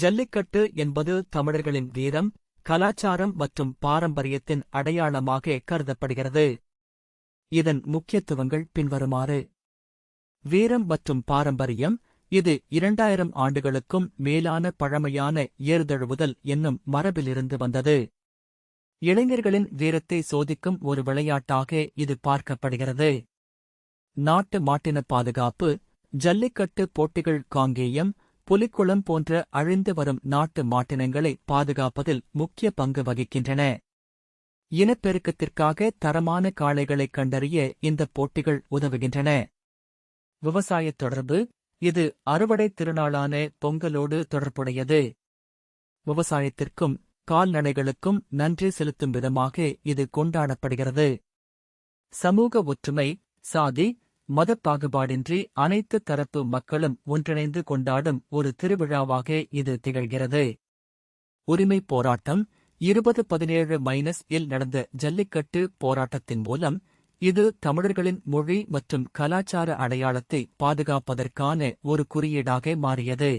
ஜல்லிக்கட்டு என்பது தமிழர்களின் வீரம் கலாச்சாரம் மற்றும் பாரம்பரியத்தின் அடையாளமாக கருதப்படுகிறது. இதன் முக்கியத்துவங்கள் பின்வருமாறு. வீரம் மற்றும் பாரம்பரியம் இது இரண்டாயிரம் ஆண்டுகளுக்கும் மேலான பழமையான ஏறுதழுவுதல் என்னும் மரபிலிருந்து வந்தது. இளைஞர்களின் வீரத்தை சோதிக்கும் ஒரு விளையாட்டாக இது பார்க்கப்படுகிறது. நாட்டு மாட்டின பாதுகாப்பு ஜல்லிக்கட்டு போட்டிகள் காங்கேயம் புலிக்குளம் போன்ற அழிந்து வரும் நாட்டு மாட்டினங்களை பாதுகாப்பதில் முக்கிய பங்கு வகிக்கின்றன. இனப்பெருக்கத்திற்காக தரமான காளைகளைக் கண்டறிய இந்த போட்டிகள் உதவுகின்றன. விவசாயத் தொடர்பு இது அறுவடை திருநாளான பொங்கலோடு தொடர்புடையது. விவசாயத்திற்கும் கால்நடைகளுக்கும் நன்றி செலுத்தும் விதமாக இது கொண்டாடப்படுகிறது. சமூக ஒற்றுமை சாதி மதப் பாகுபாடின்றி அனைத்து தரப்பு மக்களும் ஒன்றிணைந்து கொண்டாடும் ஒரு திருவிழாவாக இது திகழ்கிறது. உரிமை போராட்டம் இருபது பதினேழு மைனஸ் இல் நடந்த ஜல்லிக்கட்டு போராட்டத்தின் மூலம் இது தமிழர்களின் மொழி மற்றும் கலாச்சார அடையாளத்தை பாதுகாப்பதற்கான ஒரு குறியீடாக மாறியது.